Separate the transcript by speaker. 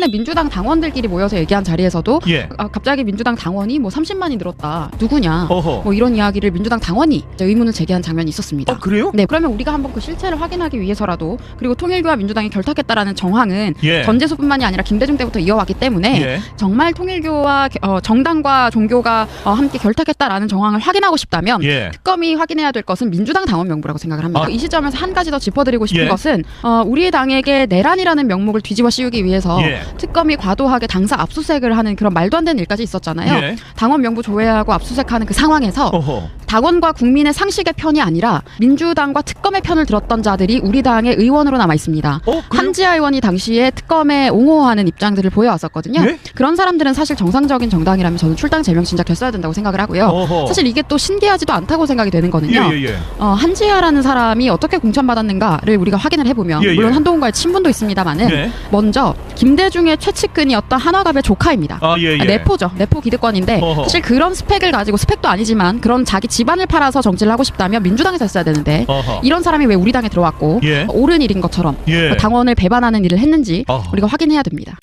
Speaker 1: 최근에 민주당 당원들끼리 모여서 얘기한 자리에서도
Speaker 2: 예.
Speaker 1: 아, 갑자기 민주당 당원이 뭐 30만이 늘었다. 누구냐?
Speaker 2: 어허.
Speaker 1: 뭐 이런 이야기를 민주당 당원이 의문을 제기한 장면이 있었습니다.
Speaker 2: 어 그래요?
Speaker 1: 네, 그러면 우리가 한번 그 실체를 확인하기 위해서라도 그리고 통일교와 민주당이 결탁했다라는 정황은
Speaker 2: 예.
Speaker 1: 전재수뿐만이 아니라 김대중 때부터 이어왔기 때문에
Speaker 2: 예.
Speaker 1: 정말 통일교와 겨- 어, 정당과 종교가 어, 함께 결탁했다라는 정황을 확인하고 싶다면
Speaker 2: 예.
Speaker 1: 특검이 확인해야 될 것은 민주당 당원 명부라고 생각을 합니다.
Speaker 2: 아.
Speaker 1: 이 시점에서 한 가지 더 짚어드리고 싶은
Speaker 2: 예.
Speaker 1: 것은 어, 우리 당에게 내란이라는 명목을 뒤집어 씌우기 위해서
Speaker 2: 예.
Speaker 1: 특검이 과도하게 당사 압수수색을 하는 그런 말도 안 되는 일까지 있었잖아요.
Speaker 2: 예.
Speaker 1: 당원 명부 조회하고 압수수색하는 그 상황에서
Speaker 2: 어허.
Speaker 1: 당원과 국민의 상식의 편이 아니라 민주당과 특검의 편을 들었던 자들이 우리 당의 의원으로 남아 있습니다.
Speaker 2: 어?
Speaker 1: 한지아 의원이 당시에 특검에 옹호하는 입장들을 보여왔었거든요.
Speaker 2: 예?
Speaker 1: 그런 사람들은 사실 정상적인 정당이라면 저는 출당 제명 진작 됐어야 된다고 생각을 하고요.
Speaker 2: 어허.
Speaker 1: 사실 이게 또 신기하지도 않다고 생각이 되는 거는요.
Speaker 2: 예 예예. 예,
Speaker 1: 어, 한지아라는 사람이 어떻게 공천받았는가를 우리가 확인을 해보면
Speaker 2: 예, 예.
Speaker 1: 물론 한동훈과의 친분도 있습니다만은
Speaker 2: 네.
Speaker 1: 먼저 김대중의 최측근이었던 한화갑의 조카입니다.
Speaker 2: 아 예 예.
Speaker 1: 아, 내포죠. 내포 기득권인데
Speaker 2: 어허.
Speaker 1: 사실 그런 스펙을 가지고 스펙도 아니지만 그런 자기 집안을 팔아서 정치를 하고 싶다면 민주당에서 했어야 되는데
Speaker 2: 어허.
Speaker 1: 이런 사람이 왜 우리 당에 들어왔고
Speaker 2: 예.
Speaker 1: 옳은 일인 것처럼
Speaker 2: 예.
Speaker 1: 당원을 배반하는 일을 했는지
Speaker 2: 어허.
Speaker 1: 우리가 확인해야 됩니다.